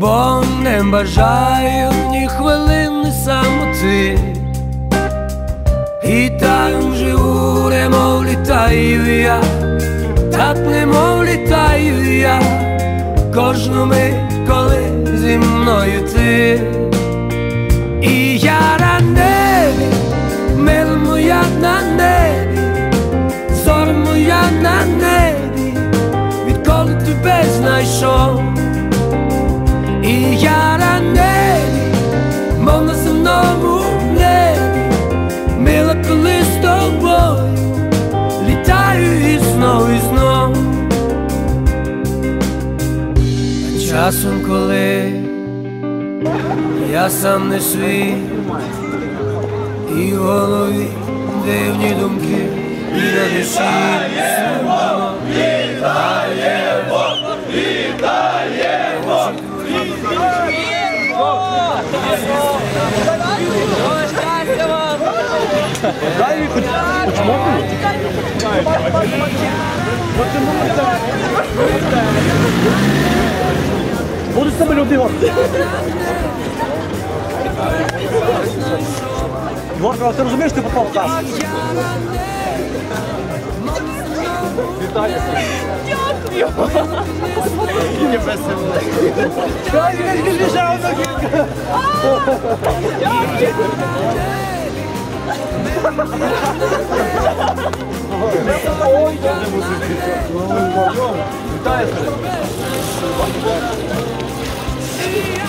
бо не бажаю ні хвилини самоти, і так живу, немов літаю я, так немов літаю я, кожну мить, коли зі мною ти. І я на небі, мила моя на небі, зоря моя на небі, відколи тебе знайшов. Часом, коли я сам не свій, і в голові дивні думки, і на душі сумно. Будуть себе люди Ігор. Ігор, а ти розумієш, ти попав в касу? Вітаю.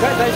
Vai, vai.